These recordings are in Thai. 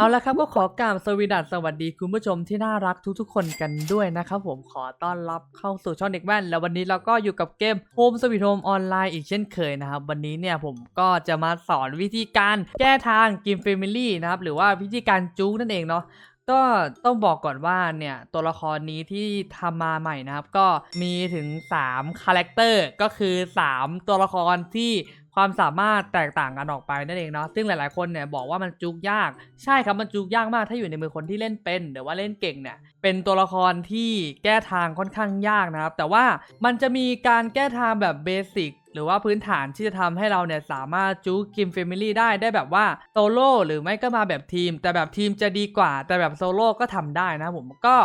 เอาละครับก็ขอกราบสวีดัสสวัสดีคุณผู้ชมที่น่ารักทุกๆ คนกันด้วยนะครับผมขอต้อนรับเข้าสู่ช่องเด็กแว่น แล้ววันนี้เราก็อยู่กับเกม Home Sweet Home ออนไลน์อีกเช่นเคยนะครับ วันนี้เนี่ยผมก็จะมาสอนวิธีการแก้ทางกิม Family นะครับหรือว่าวิธีการจู๊นั่นเองเนาะก็ต้องบอกก่อนว่าเนี่ยตัวละครนี้ที่ทำมาใหม่นะครับ ก็มีถึง3คาแรคเตอร์ก็คือ 3 ตัวละครที่ ความสามารถแตกต่างกันออกไปนั่นเองเนาะซึ่งหลายๆคนเนี่ยบอกว่ามันจุกยาก ใช่ครับมันจุกยากมากถ้าอยู่ในมือคนที่เล่นเป็น หรือว่าเล่นเก่งเนี่ยเป็นตัวละครที่แก้ทางค่อนข้างยากนะครับ แต่ว่ามันจะมีการแก้ทางแบบเบสิกหรือว่าพื้นฐานที่จะทำให้เราเนี่ยสามารถจูกิมเฟมิลี่ได้ได้แบบว่าโซโล่หรือไม่ก็มาแบบทีม แต่แบบทีมจะดีกว่า แต่แบบโซโล่ก็ทำได้นะผมก็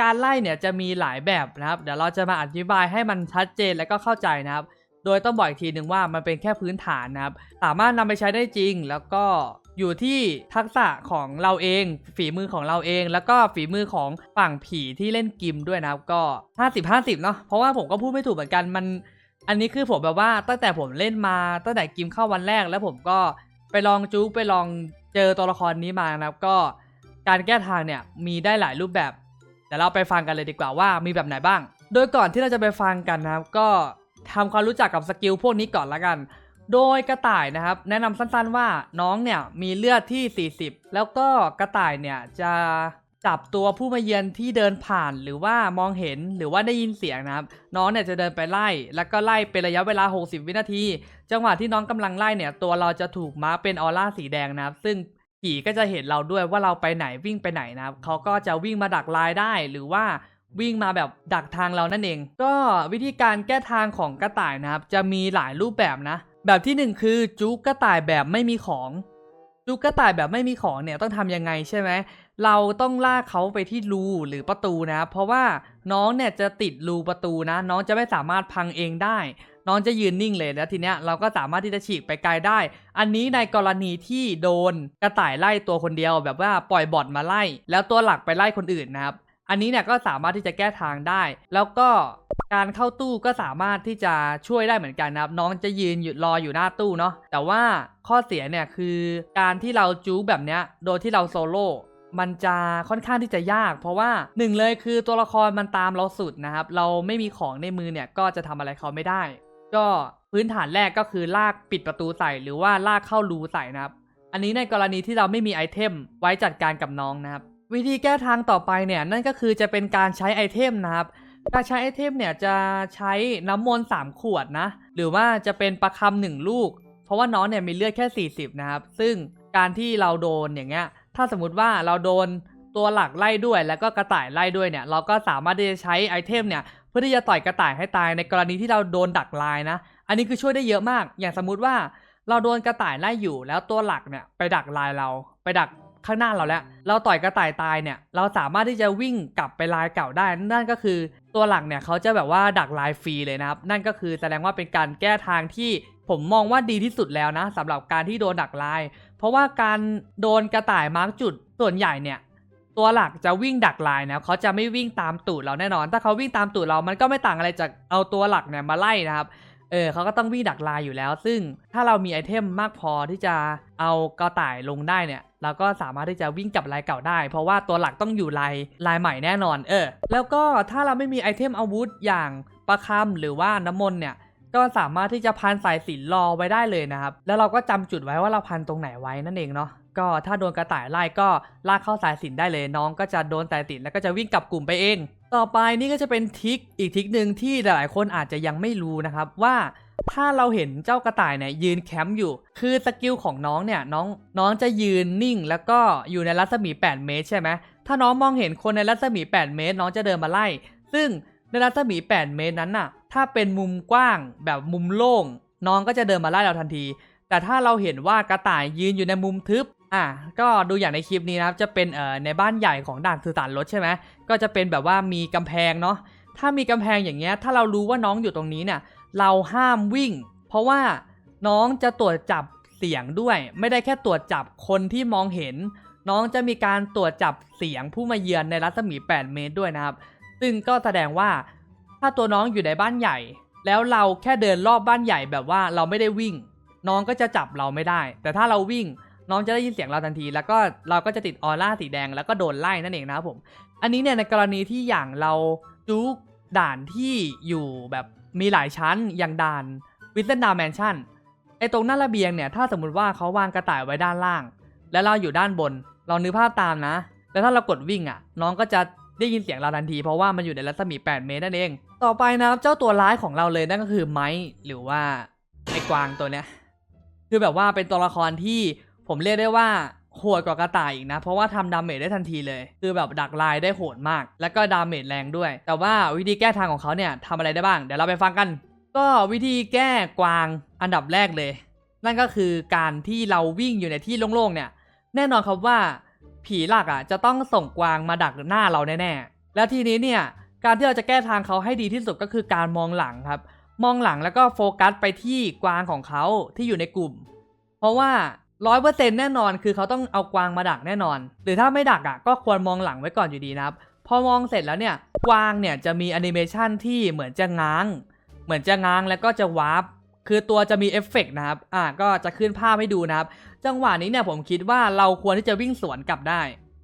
การไล่เนี่ยจะมีหลายแบบนะครับ เดี๋ยวเราจะมาอธิบายให้มันชัดเจนและก็เข้าใจนะครับ โดยต้องบอกอีกทีหนึ่งว่ามันเป็นแค่พื้นฐานนะครับ สามารถนำไปใช้ได้จริง แล้วก็อยู่ที่ทักษะของเราเอง ฝีมือของเราเอง แล้วก็ฝีมือของฝั่งผีที่เล่นกิมด้วยนะครับก็ 50 50 เนาะเพราะว่าผมก็พูดไม่ถูกเหมือนกันมัน อันนี้คือผมแบบว่าตั้งแต่ผมเล่นมาตั้งแต่กิมเข้าวันแรก แล้วผมก็ไปลองจู๊ไปลองเจอตัวละครนี้มานะครับ ก็การแก้ทางเนี่ยมีได้หลายรูปแบบเดี๋ยวเราไปฟังกันเลยดีกว่าว่ามีแบบไหนบ้าง โดยก่อนที่เราจะไปฟังกันนะครับก็ ทำความรู้จักกับสกิลพวกนี้ก่อนละกัน โดยกระต่ายนะครับ แนะนำสั้นๆว่าน้องเนี่ยมีเลือดที่ 40 แล้วก็กระต่ายเนี่ยจะจับตัวผู้มาเยือนที่เดินผ่านหรือว่ามองเห็นหรือว่าได้ยินเสียงนะครับ น้องเนี่ยจะเดินไปไล่ แล้วก็ไล่เป็นระยะเวลา 60 วินาที จังหวะที่น้องกำลังไล่เนี่ย ตัวเราจะถูกมาร์คเป็นออร่าสีแดงนะครับ ซึ่งผีก็จะเห็นเราด้วยว่าเราไปไหนวิ่งไปไหนนะครับเขาก็จะวิ่งมาดักลายได้หรือว่า วิ่งมาแบบดักทางเรานั่นเอง ก็วิธีการแก้ทางของกระต่ายนะครับ จะมีหลายรูปแบบนะ แบบที่หนึ่งคือจุกกระต่ายแบบไม่มีของจุกกระต่ายแบบไม่มีของเนี่ยต้องทำยังไงใช่ไหมเราต้องลากเขาไปที่รูหรือประตูนะ เพราะว่าน้องเนี่ยจะติดรูประตูนะ น้องจะไม่สามารถพังเองได้ น้องจะยืนนิ่งเลยแล้วทีเนี้ยเราก็สามารถที่จะฉีกไปไกลได้ อันนี้ในกรณีที่โดนกระต่ายไล่ตัวคนเดียวแบบว่าปล่อยบอทมาไล่ แล้วตัวหลักไปไล่คนอื่นนะครับ อันนี้เนี่ยก็สามารถที่จะแก้ทางได้ แล้วก็การเข้าตู้ก็สามารถที่จะช่วยได้เหมือนกันนะครับ น้องจะยืนอยู่รออยู่หน้าตู้เนาะแต่ว่าข้อเสียเนี่ยคือการที่เราจู๊แบบเนี้ยโดยที่เราโซโล่มันจะค่อนข้างที่จะยาก เพราะว่าหนึ่งเลยคือตัวละครมันตามเราสุดนะครับ เราไม่มีของในมือเนี่ยก็จะทำอะไรเขาไม่ได้ ก็พื้นฐานแรกก็คือลากปิดประตูใส่หรือว่าลากเข้ารูใส่นะครับ อันนี้ในกรณีที่เราไม่มีไอเทมไว้จัดการกับน้องนะครับ วิธีแก้ทางต่อไปเนี่ยนั่นก็คือจะเป็นการใช้ไอเทมนะครับการใช้ไอเทมเนี่ยจะใช้น้ำมนต์3ขวดนะ หรือว่าจะเป็นประคำหนึ่งลูก เพราะว่าน้องเนี่ยมีเลือดแค่ 40 นะครับ ซึ่งการที่เราโดนอย่างเงี้ย ถ้าสมมติว่าเราโดนตัวหลักไล่ด้วย แล้วก็กระต่ายไล่ด้วยเนี่ย เราก็สามารถที่จะใช้ไอเทมเนี่ยเพื่อที่จะต่อยกระต่ายให้ตายในกรณีที่เราโดนดักลายนะ อันนี้คือช่วยได้เยอะมาก อย่างสมมุติว่าเราโดนกระต่ายไล่อยู่ แล้วตัวหลักเนี่ยไปดักลายเรา ไปดัก ข้างหน้าเราแล้ว เราต่อยกระต่ายตายเนี่ย เราสามารถที่จะวิ่งกลับไปลายเก่าได้ นั่นก็คือตัวหลักเนี่ยเขาจะแบบว่าดักลายฟรีเลยนะครับ นั่นก็คือแสดงว่าเป็นการแก้ทางที่ผมมองว่าดีที่สุดแล้วนะสำหรับการที่โดนดักลาย เพราะว่าการโดนกระต่ายมาร์กจุดส่วนใหญ่เนี่ยตัวหลักจะวิ่งดักลายนะเขาจะไม่วิ่งตามตูดเราแน่นอน ถ้าเขาวิ่งตามตูดเรา มันก็ไม่ต่างอะไรจากเอาตัวหลักเนี่ยมาไล่นะครับ เออเขาก็ต้องวิ่งดักลายอยู่แล้ว ซึ่งถ้าเรามีไอเทมมากพอที่จะเอากระต่ายลงได้เนี่ย เราก็สามารถที่จะวิ่งกับลายเก่าได้ เพราะว่าตัวหลักต้องอยู่ลายลายใหม่แน่นอน เออ แล้วก็ถ้าเราไม่มีไอเทมอาวุธอย่างประคำหรือว่าน้ำมนต์เนี่ยก็สามารถที่จะพันสายสินรอไว้ได้เลยนะครับ แล้วเราก็จำจุดไว้ว่าเราพันตรงไหนไว้นั่นเองเนาะ ก็ถ้าโดนกระต่ายไล่ก็ลากเข้าสายสินได้เลยน้องก็จะโดนสายสินแล้วก็จะวิ่งกลับกลุ่มไปเอง ต่อไปนี่ก็จะเป็นทิคอีกทิคหนึ่งที่หลายๆคนอาจจะยังไม่รู้นะครับว่าถ้าเราเห็นเจ้ากระต่ายเนี่ยยืนแคมป์อยู่ คือสกิลของน้องเนี่ยน้องน้องจะยืนนิ่ง แล้วก็อยู่ในรัศมี 8 เมตรใช่ไหมถ้าน้องมองเห็นคนในรัศมี 8 เมตร น้องจะเดินมาไล่ ซึ่งในรัศมี 8 เมตรนั้นน่ะ ถ้าเป็นมุมกว้างแบบมุมโล่ง น้องก็จะเดินมาไล่เราทันที แต่ถ้าเราเห็นว่ากระต่ายยืนอยู่ในมุมทึบ อะก็ดูอย่างในคลิปนี้นะครับจะเป็นเอ่อในบ้านใหญ่ของด่านสื่อสารรถใช่ไหมก็จะเป็นแบบว่ามีกำแพงเนาะถ้ามีกำแพงอย่างเงี้ยถ้าเรารู้ว่าน้องอยู่ตรงนี้เนี่ยเราห้ามวิ่ง เพราะว่าน้องจะตรวจจับเสียงด้วย ไม่ได้แค่ตรวจจับคนที่มองเห็น น้องจะมีการตรวจจับเสียงผู้มาเยือนในรัศมี 8 เมตรด้วยนะครับ ซึ่งก็แสดงว่าถ้าตัวน้องอยู่ในบ้านใหญ่ แล้วเราแค่เดินรอบบ้านใหญ่แบบว่าเราไม่ได้วิ่ง น้องก็จะจับเราไม่ได้ แต่ถ้าเราวิ่ง น้องจะได้ยินเสียงเราทันที แล้วก็เราก็จะติดออร่าสีแดงแล้วก็โดนไล่นั่นเองนะครับผม อันนี้เนี่ยในกรณีที่อย่างเราจุกด่านที่อยู่แบบมีหลายชั้นอย่างด่านวิสเซนดาแมนชั่นไอตรงหน้าระเบียงเนี่ยถ้าสมมติว่าเขาวางกระต่ายไว้ด้านล่าง แล้วเราอยู่ด้านบนลองนึกภาพตามนะ แล้วถ้าเรากดวิ่งอะ น้องก็จะได้ยินเสียงเราทันทีเพราะว่ามันอยู่ในรัศมี 8 เมตรนั่นเอง ต่อไปนะครับเจ้าตัวร้ายของเราเลยนั่นก็คือไม้หรือว่าไอกวางตัวเนี้ยคือแบบว่าเป็นตัวละครที่ ผมเรียกได้ว่าโหดกว่ากระต่ายอีกนะ เพราะว่าทำดาเมจได้ทันทีเลย คือแบบดักลายได้โหดมาก แล้วก็ดาเมจแรงด้วย แต่ว่าวิธีแก้ทางของเขาเนี่ยทำอะไรได้บ้าง เดี๋ยวเราไปฟังกัน ก็วิธีแก้กวางอันดับแรกเลย นั่นก็คือการที่เราวิ่งอยู่ในที่โล่งๆเนี่ย แน่นอนครับว่า ผีหลักอะจะต้องส่งกวางมาดักหน้าเราแน่ๆ แล้วทีนี้เนี่ยการที่เราจะแก้ทางเขาให้ดีที่สุดก็คือการมองหลังครับ มองหลังแล้วก็โฟกัสไปที่กวางของเขาที่อยู่ในกลุ่ม เพราะว่า ร้อยเปอร์เซ็นต์แน่นอนคือเขาต้องเอากวางมาดักแน่นอน หรือถ้าไม่ดักอะก็ควรมองหลังไว้ก่อนอยู่ดีนะครับ พอมองเสร็จแล้วเนี่ยกวางเนี่ยจะมีแอนิเมชันที่เหมือนจะง้าง เหมือนจะง้างแล้วก็จะวาร์ปคือตัวจะมีเอฟเฟกต์นะครับ อ่า ก็จะขึ้นภาพให้ดูนะครับ จังหวะนี้เนี่ยผมคิดว่าเราควรที่จะวิ่งสวนกลับได้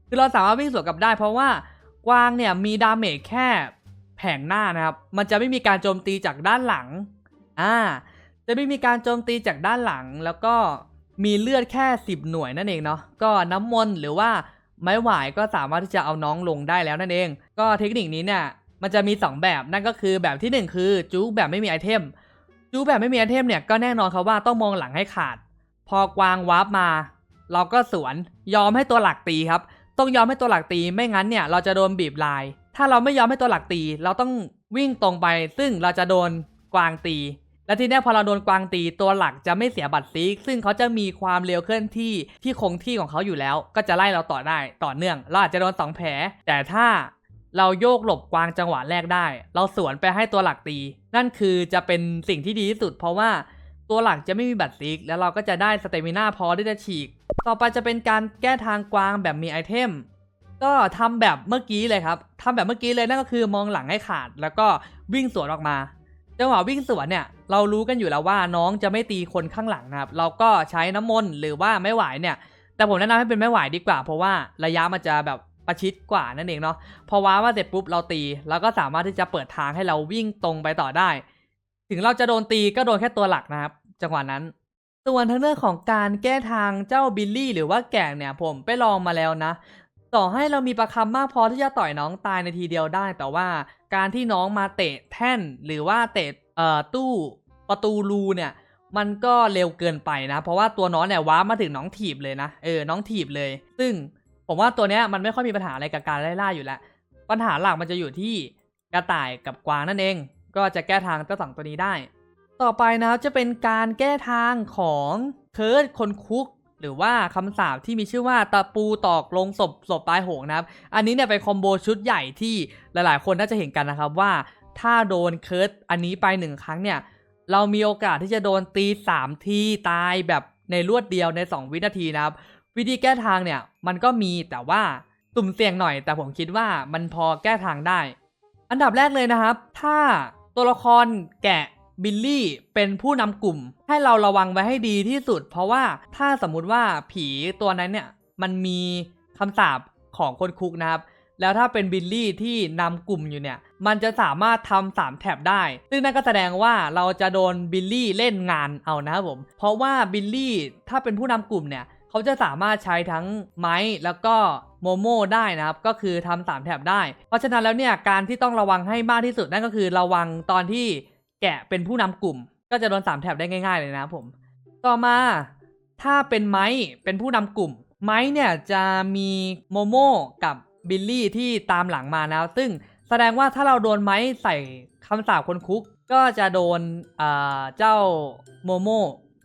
คือเราสามารถวิ่งสวนกลับได้ เพราะว่ากวางเนี่ยมีดาเมจแค่แผงหน้านะครับ มันจะไม่มีการโจมตีจากด้านหลัง อ่า จะไม่มีการโจมตีจากด้านหลัง แล้วก็ มีเลือดแค่ 10 หน่วยนั่นเองเนาะก็น้ำมนต์หรือว่าไม้หวายก็สามารถที่จะเอาน้องลงได้แล้วนั่นเอง ก็เทคนิคนี้เนี่ยมันจะมี 2 แบบนั่นก็คือแบบทีหนึ่1 คือจู๊กแบบไม่มีไอเทมจู๊กแบบไม่มีไอเทมเนี่ยก็แน่นอนครับว่าต้องมองหลังให้ขาด พอกวางวาร์ปมา เราก็สวนยอมให้ตัวหลักตีครับ ต้องยอมให้ตัวหลักตีไม่งั้นเนี่ยเราจะโดนบีบลาย ถ้าเราไม่ยอมให้ตัวหลักตี เราต้องวิ่งตรงไป ซึ่งเราจะโดนกวางตี และทีนี้พอเราโดนกวางตีตัวหลักจะไม่เสียบัตรซีกซึ่งเขาจะมีความเร็วเคลื่อนที่ที่คงที่ของเขาอยู่แล้ว ก็จะไล่เราต่อได้ต่อเนื่องเราอาจจะโดนสองแผลแต่ถ้าเราโยกหลบกวางจังหวะแรกได้ เราสวนไปให้ตัวหลักตี นั่นคือจะเป็นสิ่งที่ดีที่สุด เพราะว่าตัวหลักจะไม่มีบัตรซีกแล้วเราก็จะได้สเตมิน่าพอที่จะฉีก ต่อไปจะเป็นการแก้ทางกวางแบบมีไอเทมก็ทำแบบเมื่อกี้เลยครับทำแบบเมื่อกี้เลยนั่นก็คือมองหลังให้ขาด แล้วก็วิ่งสวนออกมา จังหวะวิ่งสวนเนี่ย เรารู้กันอยู่แล้วว่าน้องจะไม่ตีคนข้างหลังนะครับ เราก็ใช้น้ำมนต์หรือว่าไม้หวายเนี่ย แต่ผมแนะนำให้เป็นไม้หวายดีกว่า เพราะว่าระยะมันจะแบบประชิดกว่านั่นเองเนาะ พอว้ามาเสร็จปุ๊บเราตีเราก็สามารถที่จะเปิดทางให้เราวิ่งตรงไปต่อได้ ถึงเราจะโดนตีก็โดนแค่ตัวหลักนะครับ จังหวะนั้น ส่วนทางเรื่องของการแก้ทางเจ้าบิลลี่หรือว่าแก่งเนี่ยผมไปลองมาแล้วนะต่อให้เรามีประคำมากพอที่จะต่อยน้องตายในทีเดียวได้ แต่ว่าการที่น้องมาเตะแท่นหรือว่าเตะ เอ่อตู้ประตูรูเนี่ย มันก็เร็วเกินไปนะ เพราะว่าตัวน้องเนี่ยว้ามาถึงน้องถีบเลยนะเออน้องถีบเลย ซึ่งผมว่าตัวเนี้ยมันไม่ค่อยมีปัญหาอะไรกับการไล่ล่าอยู่แล้วปัญหาหลักมันจะอยู่ที่กระต่ายกับกวางนั่นเอง ก็จะแก้ทางเจ้าสองตัวนี้ได้ ต่อไปนะครับจะเป็นการแก้ทางของเคิร์ดคนคุกหรือว่าคำสาปที่มีชื่อว่าตะปูตอกลงศพศพตายโหงนะครับ อันนี้เนี่ยเป็นคอมโบชุดใหญ่ที่หลายๆ คนน่าจะเห็นกันนะครับว่า ถ้าโดนเคิร์ดอันนี้ไปหนึ่งครั้งเนี่ย เรามีโอกาสที่จะโดนตี3ทีตายแบบในรวดเดียวใน 2 วินาทีนะครับ วิธีแก้ทางเนี่ยมันก็มีแต่ว่าตุ่มเสี่ยงหน่อย แต่ผมคิดว่ามันพอแก้ทางได้ อันดับแรกเลยนะครับ ถ้าตัวละครแกะบิลลี่เป็นผู้นำกลุ่ม ให้เราระวังไว้ให้ดีที่สุด เพราะว่าถ้าสมมุติว่าผีตัวนั้นเนี่ยมันมีคำสาปของคนคุกนะครับ แล้วถ้าเป็นบิลลี่ที่นำกลุ่มอยู่เนี่ย มันจะสามารถทำสามแท็บได้ ซึ่งนั่นก็แสดงว่าเราจะโดนบิลลี่เล่นงานเอานะครับผม เพราะว่าบิลลี่ถ้าเป็นผู้นำกลุ่มเนี่ย เขาจะสามารถใช้ทั้งไม้แล้วก็โมโม่ได้นะครับ ก็คือทำสามแถบได้ เพราะฉะนั้นแล้วเนี่ยการที่ต้องระวังให้มากที่สุดนั่นก็คือระวังตอนที่แกะเป็นผู้นำกลุ่ม ก็จะโดนสามแถบได้ง่าย ๆ เลยนะครับผม ต่อมาถ้าเป็นไม้เป็นผู้นำกลุ่มไม้เนี่ยจะมีโมโม่กับ บิลลี่ที่ตามหลังมานะซึ่งแสดงว่าถ้าเราโดนไม้ใส่คำสาปคนคุก ก็จะโดนเจ้าโมโม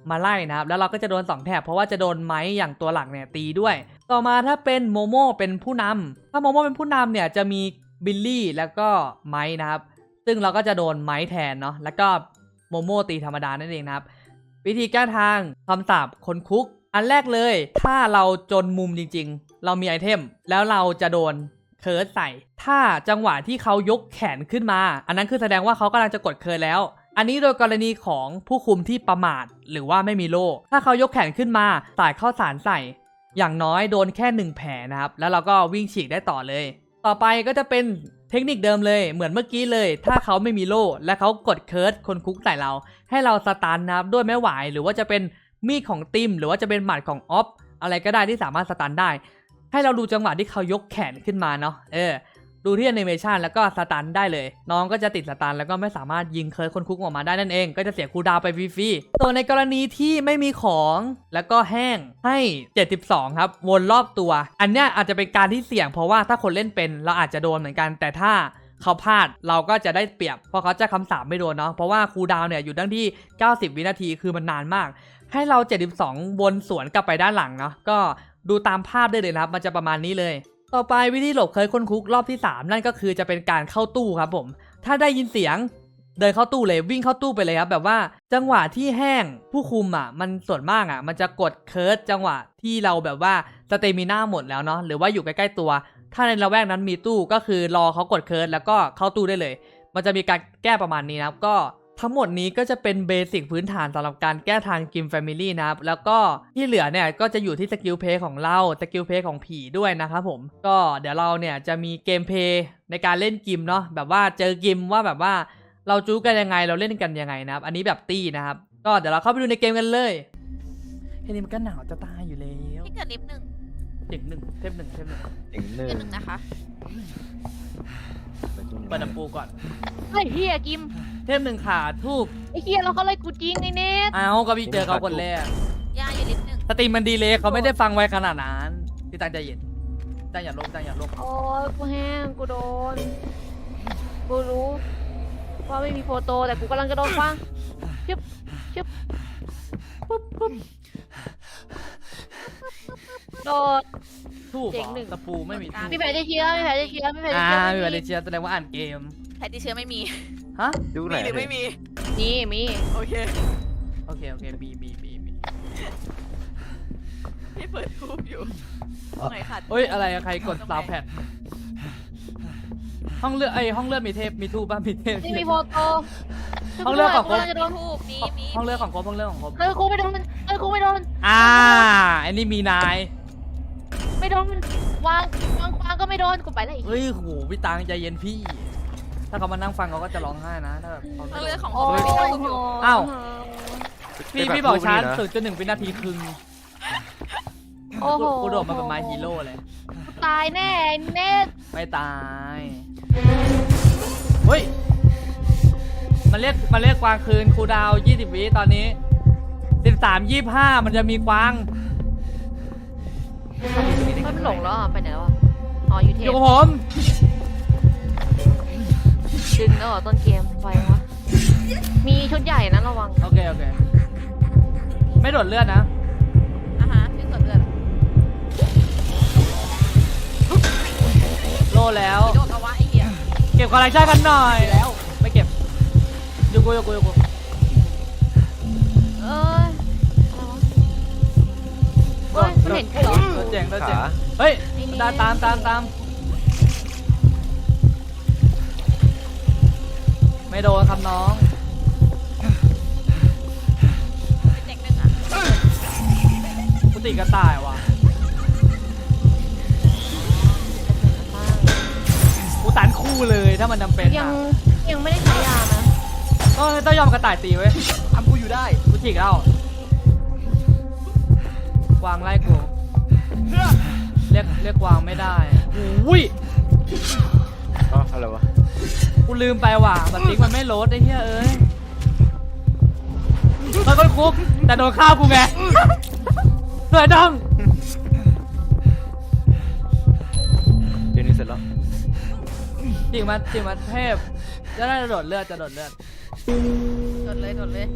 มาไล่นะครับ แล้วเราก็จะโดนสองแถบเพราะว่าจะโดนไม้อย่างตัวหลักเนี่ยตีด้วย ต่อมาถ้าเป็นโมโมเป็นผู้นำถ้าโมโมเป็นผู้นำเนี่ยจะมีบิลลี่แล้วก็ไม้นะครับ ซึ่งเราก็จะโดนไม้แทนเนาะแล้วก็โมโมตีธรรมดานั่นเองนะครับ วิธีแก้ทางคำสาปคนคุก อันแรกเลย ถ้าเราจนมุมจริง ๆ เรามีไอเทม แล้วเราจะโดนเคิร์ดใส่ ถ้าจังหวะที่เขายกแขนขึ้นมา อันนั้นคือแสดงว่าเขากำลังจะกดเคิร์ดแล้ว อันนี้โดยกรณีของผู้คุมที่ประมาทหรือว่าไม่มีโล่ถ้าเขายกแขนขึ้นมาสายเข้าสารใส่ อย่างน้อยโดนแค่หนึ่งแผลนะครับ แล้วเราก็วิ่งฉีกได้ต่อเลย ต่อไปก็จะเป็นเทคนิคเดิมเลยเหมือนเมื่อกี้เลย ถ้าเขาไม่มีโล่และเขากดเคิร์ดคนคุกใส่เรา ให้เราสตันนะครับด้วยไม้หวายหรือว่าจะเป็น มีดของติมหรือว่าจะเป็นหมัดของออฟอะไรก็ได้ที่สามารถสตันได้ ให้เราดูจังหวะที่เขายกแขนขึ้นมาเนาะเออดูที่แอนิเมชันแล้วก็สตันได้เลย น้องก็จะติดสตันแล้วก็ไม่สามารถยิงเคิร์ดคนคุกออกมาได้นั่นเอง ก็จะเสียคูดาวไปฟรีๆส่วนในกรณีที่ไม่มีของแล้วก็แห้งให้ 72 ครับ วนรอบตัว อันเนี้ยอาจจะเป็นการที่เสี่ยงเพราะว่าถ้าคนเล่นเป็นเราอาจจะโดนเหมือนกัน แต่ถ้าเขาพลาดเราก็จะได้เปรียบ เพราะเขาจะคำสาปไม่โดนเนาะเพราะว่าคูดาวเนี่ยอยู่ตั้งที่ 90 วินาทีคือมันนานมาก ให้เรา 72 วนสวนกลับไปด้านหลังเนาะก็ดูตามภาพได้เลยนะครับ มันจะประมาณนี้เลย ต่อไปวิธีหลบเคยค้นคุกรอบที่ 3 นั่นก็คือจะเป็นการเข้าตู้ครับผม ถ้าได้ยินเสียงเดินเข้าตู้เลยวิ่งเข้าตู้ไปเลยครับแบบว่าจังหวะที่แห้งผู้คุมอะ มันส่วนมากอะ มันจะกดเคิร์ดจังหวะที่เราแบบว่าสเตมิน่าหมดแล้วเนาะหรือว่าอยู่ใกล้ๆตัว ถ้าในละแวกนั้นมีตู้ก็คือรอเขากดเคิร์ดแล้วก็เข้าตู้ได้เลย มันจะมีการแก้ประมาณนี้นะครับก็ ทั้งหมดนี้ก็จะเป็นเบสิกพื้นฐานสำหรับการแก้ทางกิมแฟมิลี่นะครับ แล้วก็ที่เหลือเนี่ยก็จะอยู่ที่สกิลเพย์ของเราสกิลเพย์ของผีด้วยนะครับผม ก็เดี๋ยวเราเนี่ยจะมีเกมเพย์ในการเล่นกิมเนาะแบบว่าเจอกิมว่าแบบว่าเราจู้กันยังไงเราเล่นกันยังไงนะครับ อันนี้แบบตี้นะครับ ก็เดี๋ยวเราเข้าไปดูในเกมกันเลยเฮ้ยนี่มันก็หนาวจะตายอยู่แล้วพี่เกิดลิฟต์หนึ่งเด็กหนึ่งเทปหนึ่งเทปหนึ่งอีกหนึ่งเกิดหนึ่งนะคะ เปิดน้ำปูก่อนไอ้เฮียกิมเทปหนึ่งขาทูบไอ้เฮียเราเขาเลยกูจริงไอ้เน็ตเอาก็พี่เจอเขาคนแรกย่าอยู่ลิฟต์หนึ่งสตรีมมันดีเลยเขาไม่ได้ฟังไว้ขนาดนั้นพี่ตั้งใจเย็นตั้งอย่าลบตั้งอย่าลบโอ้ยกูแห้งกูโดนกูรู้ว่าไม่มีโฟโต้แต่กูกำลังจะโดนฟังชึบชึบปุ๊บปุ๊บ โดดถูกเจ๋งหนึ่งตะปูไม่มีทูบมีแผลจะเชื้อมีแผลจะเชื้อมีแผลจะอ่าเชื้อมีวันเชียร์แสดงว่าอ่านเกม แพทที่เชื้อไม่มี ฮะ ดูไหนมีหรือไม่มี นี่มีโอเค โอเค โอเคมีมีมีมีพี่เปิดทูบอยู่ไหนค่ะเฮ้ย อะไรอะใครกดซาวแพด ห้องเลือดไอยห้องเลือดมีเทปมีทูบป่ะมีเทป นี่มีโฟโต้ห้องเลือดของกูกำลังจะโดนทูบมีมีห้องเลือดของครบห้องเลือดของครบ เออกูไม่โดนเอ อกูไม่โดน อ่า อันนี้มีนาย ไม่โดนวางวางวางก็ไม่โดนกูไปแล้วอีก เฮ้ยโหพี่ตังใจเย็นพี่ ถ้าเขามานั่งฟังเขาก็จะร้องไห้นะถ้าแบบเขาห้องเลือดของโอ้ผมยมีทูบอยู่อ้าวพี่ไปพี่บอกชาร์จรูปสุนี่ดจนหนึ่งวินาทีครึ่งโอ้โหกูโดดมาเป็นไมฮีโร่เลย ตายแน่เน็ตไม่ตาย เฮ้ย มันเรียกมันเรียกกวางคืนครูดาวยี่สิบวิตอนนี้ สิบสามยี่ห้ามันจะมีกวางมันหลงแล้วอะไปไหนแล้วอะอ๋ออยู่เทอปยู่กับผมดึงแล้วเหรอต้นเกมไปวะมีชุดใหญ่นะระวังโอเคโอเค ไม่โดดเลือดนะ อะฮะพี่เกิดเลือดโลแล้ว โดนกระวะไอ้เหี้ยเก็บคอลเลคชันกันหน่อยแล้ว ไม่เก็บอยูกูอยูกูอยูกู เห็นเหรอตัวเจ๋งตัวเจ๋งขา เฮ้ยตามตามตามตามไม่โดนครับน้อง เด็กหนึ่งอะกูติกระต่ายว่ะกูตันคู่เลยถ้ามันจำเป็นยังอะยังไม่ได้ใช้ยานะก็ต้องยอมกระต่ายตีไว้ยทำกูอยู่ได้กูจิกแล้ว กวางไล่กูเรียกเรียกกวางไม่ได้อุ้ยอ๋ออะไรวะกูลืมไปว่ะสติ๊กมันไม่โหลดไอ้เหี้ยเอ้ยมันก็คุกแต่โดนข้าวกูไงเพื่อดังเดี๋ยวนี้เสร็จแล้วจิกมาจิกมาเทพจะได้โดดเลือดจะโดดเลือดโดนเลยโดนเลย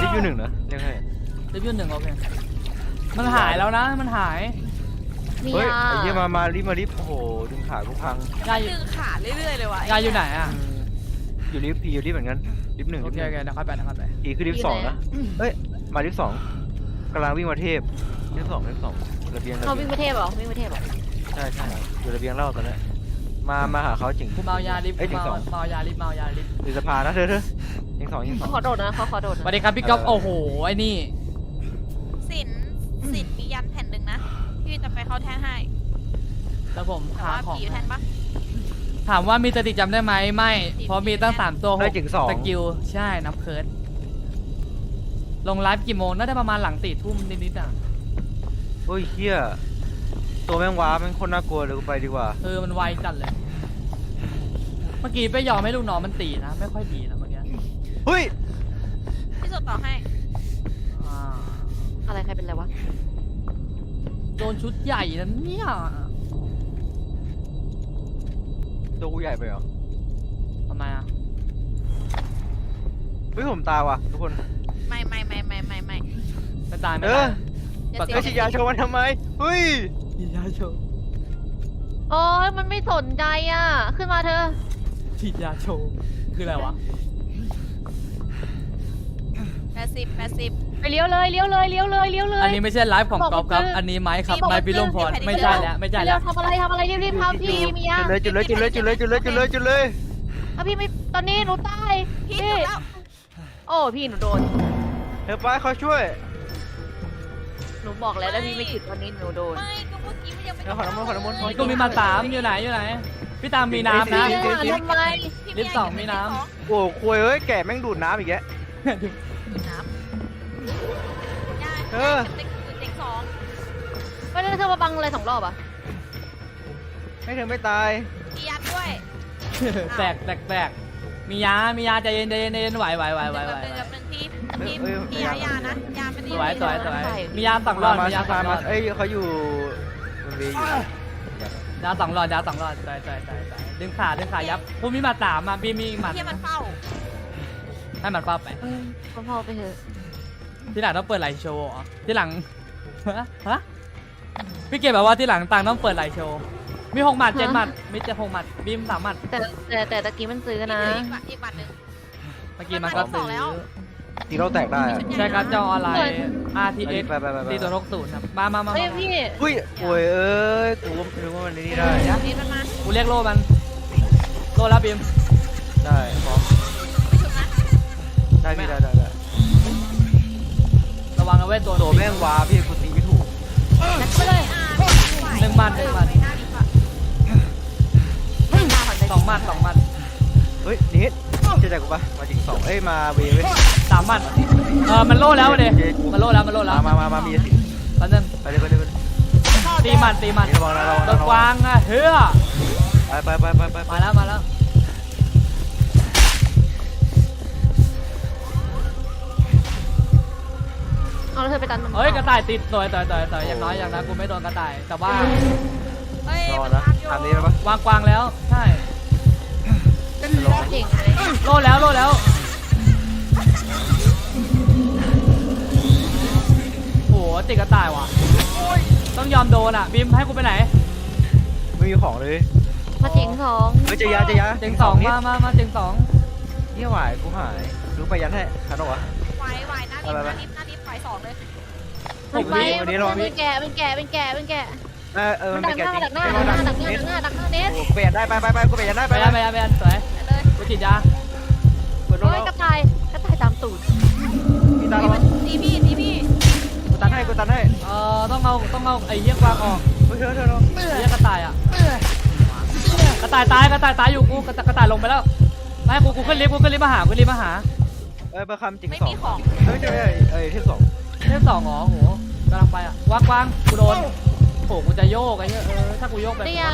รีบอยู่หนึ่งนะเรียกให้รีวิวหนึ่งโอเค มันหายแล้วนะ มันหายมีเฮ้ยยาไอ้เหี้ยมา มารีบมารีบโอ้โห ดึงขากูพังยายอยู่ดึงขาเรื่อยๆเลยวะยายอยู่ไหนอะอืมอยู่รีบพีอยู่รีบเหมือนกันรีบหนึ่งโอรีบเคหนึ่โองเคเดี๋ยวค่อยไปเดี๋ยวค่อยไปพีคือรีบสองนะเอ้ย มารีบสองกำลังวิ่งมาเทพรีบสองรีบสองระเบียงระเขาเบีวิ่ยงงประเทศเหรอวิ่งประเทศเหรอใช่ใช่อยู่ระเบียงเล่าตอนนี้มา มาหาเขาจริงกูเมายาลิฟต์เอ้ยกูถึงเมาสองเมายาลิฟต์เมายาลิฟต์อยู่สะพานนะเธอเธอยิงสองยิงสอเขางขอโดดนะเขาขอโดดสนะวัสดีครับพี่ก๊อฟเออโอ้โหไอ้นี่สิ นสินมียันแผ่นหนึ่งนะพี่จะไปเข้าแท่นให้แล้วผมแต่หาว่าของ ผีอยู่แท่นปะ ถามว่ามีสติจำได้ไหมไม่เพราะมีตั้งสามตัวหได้กถึงสอง สกิล ใช่นับเคิร์ดลงไลฟ์กี่โมง น่าจะประมาณหลังสี่ทุ่มนิดๆอะ เฮ้ยเฮียตัวแม่งว้าแม่งโคนน่ากลัวเลยกูไปดีกว่า เออ มันไวจัดเลย เมื่อกี้ไปยอมให้ลูกน้องมันตีนะ ไม่ค่อยดีนะเมื่อกี้ เฮ้ย พี่สุดต่อให้อ่า อะไรใครเป็นอะไรวะ โดนชุดใหญ่นะเนี่ย ตัวกูใหญ่ไปเหรอ ทำไมอะ เฮ้ยผมตายว่ะทุกคน ไม่ไม่ไม่ไม่ไม่ไม่ไม่ตายไม่เอตาอยอย่าเสีเฮ้ยฉีดยาโชว์มันทำไม เฮ้ยฉีดยาโชว์โอ้ยมันไม่สนใจอะ ขึ้นมาเธอ ฉีดยาโชว์ คืออะไรวะ แปดสิบแปดสิบ ไปเลี้ยวเลยเลี้ยวเลยเลี้ยวเลยเลี้ยวเลย อันนี้ไม่ใช่ไลฟ์ของบอกกอล์ฟครับคืออันนี้ไม้ครับพี่บอกไม้พิลมพรคือไม่ใช่แล้ว ไม่ใช่เร็แล้ววทำอะไรทำอะไรรีบๆทำพี่มียาจุดเลยจุดเลยจุดเลยจุดเลยจุดเลยจุดเลยจุดเลยถ้าพี่ไม่ตอนนี้หนูตายพี่สุดแล้วโอ้พี่หนูโดนเฮ้ยไปเขาช่วยหนูบอกแล้วถ้าพี่ไม่จุดตอนนี้หนูโดน ไม่ก็เมื่อกี้มันยังไม่เดี๋ยวขอน้ำมันขอน้ำมันก็มีมาสามอยู่ไหนอยู่ไหน พี่ตามมีน้ำนะจริพี่งอะทำไมพี่ลิฟต์สองมีน้ำ โอ้คุยเอ้ยแก่แม่งดูดน้ำอีกแกดูดน้ำย่า เออ เด็กสองไม่ได้เธอมาบังอะไรสองรอบอะให้เธอไม่ตาย มียันด้วย แตกแตกแตกมียา มียาใจเย็นใจเย็นใจเย็นไหวไหวไหวไหวไหวหนึ่งไหวกับหนึ่งพี่เอ้ยพี่เอ้ยพี่ยายานะยาไม่ได้สวยสวยสวยมียาสองหลอดมียาสองหลมาอดเอ้ยเขาอยู่บนเวอยู่ยาสองหลอดยาสองหลอดใส่ใส่ใส่ใส่ดึงขาดึงขายับภูมิมาสามอะบีมีมัดที่มันเฝ้าให้มันฟาไปเออพอไปเถอะ ที่หลังต้องเปิดไลฟ์โชว์เหรอที่หลังฮะฮะพี่เก็บแบบว่าที่หลังตังต้องเปิดไลฟ์โชว์มีหกหมัดเจ็ดหมัดมีเจ็ดหกหมัดบีมสามหมัดแต่แต่แต่ตะกี้มันซื้อนะอีกบัตรอีกบัตรหนึ่ง เมื่อกี้มันก็ซื้อมันบอกแล้วตีเราแตกได้อะใช่ครับจอออนไลน์ RTX ไปไปไปไปตีตัวหกศูนย์ครับมามามาเฮ้ยมาพี่อุ้ยโอ้ยเอ้ยกูนึกว่ามันนี่ได้นี่มันมากูเรียกโล่มันโล่แล้วบีมได้พร้อมไม่ถึงนะได้พี่ได้ได้ได้ระ วังนะเว้ยตัวตัวแม่งว้าพี่กูตีไม่ถูกนัดไปเลยอ่าหนึ่งหมัดหนึ่งหมัดไปหน้าดีกว่าหน้าผ่อนไปสองหมัดสองหมัดเฮ้ยนิดจะจากกูปะมาจริงสองเอ้ยมาเวเว้ยสามหมัดเออมันโล่แล้วเดเจ๊มันโล่แล้วมันโล่แล้วมามามามามีสิแป๊บนึงไปเลยไปเลยไปเลยตีหมัดตีหมัดนี่ระวังนะระวังโดนะนกวางอะเฮ้ยไปไปไปไปไปไปมาแล้วมาแล้ว เอาแล้วเธอไปตันมันเฮ้ยกระต่ายติดสวยสวยสวยสวยอย่างน้อยอย่างน้อยกูไม่โดนกระต่าย แต่ว่าเฮ้ยรอมันนะตามอยู่ทำนี้ได้ปะวางกวางแล้วใช่เก่งเลยโล่แล้วโล่แล้วโหติดกระต่ายว่ะต้องยอมโดนอะบีมให้กูไปไหนไม่มีของเลยมาเจ๋งสองเฮ้ยจะยาจะยาเจงสองนิดมามามาเจงสอง เนี่ยหวายกูหายรู้ไปยันให้ทันหรอวะไหวไหวหน้าดิฟไปหไปน้าดิฟหน้า ดิฟไหวสองเลยมันไปวันนี้รอมันแก่มันแก่มันแก่มันแก่เออเออมัมันนดัเป็กนหแก่น้าจริงดักหน้าไม่ดัต้อกงหดัน้ากดักหน้าดักหน้าเน็ตโอ้กูไปยันได้ไปไปไปกูไปยันได้ไปไปแล้วไปแล้วไปแล้วสวยไปเลยกูฉีดยาเปิดโลเฮ้ยแล้วกระต่ายกระต่ายตามตูดมีตานี่ระวัมังนตีพี่ตีพี่กูตันให้กูตันให้เอ่อต้องเอาต้องเอาไอ้เหี้ยกวางออกเฮ้ยเธอเธอเธอไอ้เหี้ยกระต่ายอะกระต่ายตายกระต่ายตายอยู่กูกระต่ายกระต่ายลงไปแล้วไม่กูกูขึ้นลิฟต์กูขึ้นลิฟต์มาหากูขึ้นลิฟต์มาหาเอ้ยประคำจริงไม่สองมีของเฮ้ยเจอไอ้ไอ้ที่สอง เล่มสองเหรอโหกำลังไปอะวางกวางกูโดนโหกูจะโยกไอ้เหี้ยเออถ้ากูโยกแบบนี่ยา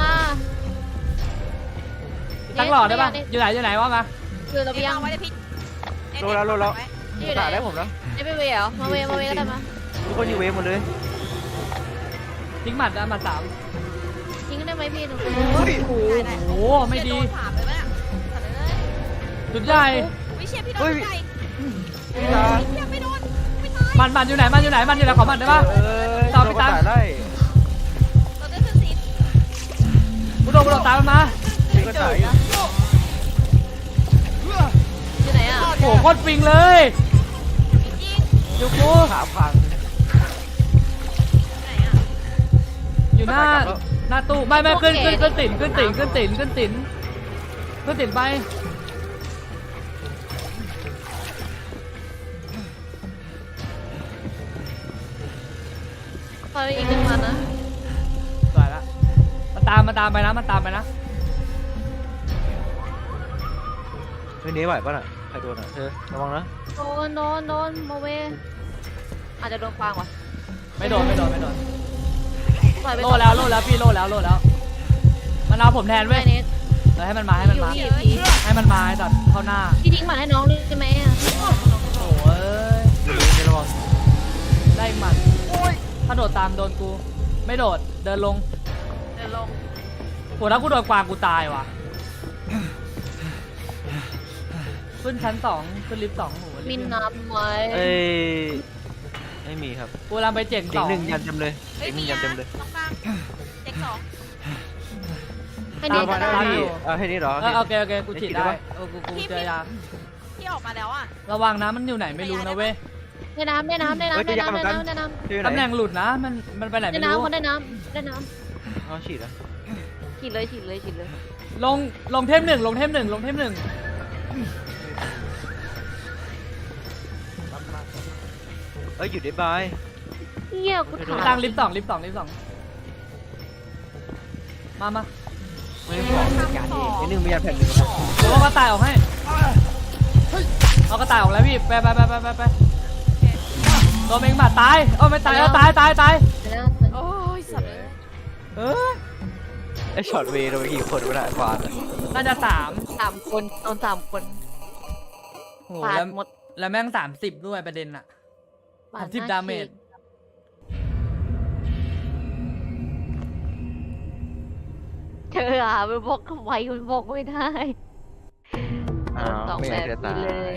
ตั้งหลอดได้ปะอยู่ไหนอยู่ไหนวะมาคือระเบีเบียยงงไว้เลยพี่โลแล้วโลแล้วอยู่ไหนตาได้ผมแล้วไม่ไปเวเหรอมาเวมาเวก็ได้มาทุกคนอยู่เวฟหมดเลยทิ้งหมัดนะหมัดสามทิ้งได้ไหมพี่หนูเฮ้ยได้ได้โอ้โหไม่ดีโดนถามเลยไหมเนี่ยถามเลยจุดใหญ่วิเชียพี่โดนใหญ่พี่ตาเชียไม่โดนไม่ตายมันมันอยู่ไหนมันอยู่ไหนมันอยู่ไหนขอมันได้ปะเอ้ยตามไปตามโดนกระต่ยไล่เราได้ขึ้นสีกูโดนกูโดนตามมันมามีกระต่ายอยู่อยู่ไหนอะโหโคตรปิงเลยยิงอยู่กูขาพังไหนอะ อยู่หน้าหน้าตู้ไม่ไม่ขึ้นขึ้นขึ้นติ่นขึ้นติ่นขึ้นติ่นขึ้นติ่นขึ้นติ่นไป ไปอีกหนึ่งวันนะสวยละมาตามมาตามไปนะมาตามไปนะเฮ้ยเนี้ไหวป่ะน่ะใครโดนอะเธอระวังนะโดนโดนโดนโมเวอาจจะโดนฟางว่ะไม่โดนไม่โดนไม่โดนปล่อยไปโลก่อนแล้วโลแล้วพี่โลแล้วโลแล้ว มันเอาผมแทนเว้ไม่ยเน็ตเออให้มันมาให้มันมาอยู่พี่ให้มันมาไอ้ตัดเข้าหน้าพี่ทิ้งหมันให้น้องเลยได้ไหมอะโอ้ยเดี๋ยวนี้ระวังได้อีกหมัด ถ้าโดดตามโดนกู ไม่โดด เดินลง เดินลงโหถ้ากูโดนกวางกูตายว่ะ ขึ้นชั้นสองขึ้นลิฟต์สองโหมินน้ำไหมเอ้ยไม่มีครับกูรำไปเจ๋งเด็สกองหนึ่งยันเต็มเลยเฮ้ยเด็กหมีนึ่งยัยานเต็มเลยตรงกลางเด็กสองให้เน็ตเอามาได้ได้ที่เอาให้นี่เหรอ เออโอเคโอเคกูฉีดได้ได้ปะเออกูกูเจอยา ที่ออกมาแล้วอะ ระวังนะมันอยู่ไหนไม่รู้นะเว้ย ได้น้ำได้น้ำได้น้ำได้น้ำได้น้ำได้น้ำที่ไหนตำแหน่งหลุดนะมันมันไปไหนได้ไม่รู้น้ำคนได้น้ำได้น้เอาฉีดอะำฉีดเลยฉีดเลยฉีดเลยลงลงเทมหนึ่งลงเทมหนึ่งลงเทมหนึ่งเอ้ยหยุดได้บายเหี้ยกูถามล่างลิฟต์สองลิฟต์สองลิฟต์สองมามาไม่ได้บอกการนี้นิดนึงมียันแผ่นหนึ่งครับเดี๋ยวเอากระต่ายออกให้เอากระต่ายออกแล้วพี่ไปไปไปไปไปไป โดนเองบาดตายเอ้าไม่ตายเอ้าตายตายตายไปแล้วโอ้ยสัตว์เลยเออไอช็อตเวย์เราไปกี่คนวะน่ะกวาดอะน่าจะสามสามคนโดนสามคนโหปาดแล้วหมดแล้วแม่งสามสิบด้วยประเด็นอะปสามดสิบหน้ดาเมจเธออะไปบอกทำไมมันบอกไม่ได้ อ้าวสองไม่อแบยากบจะตานี้เลยย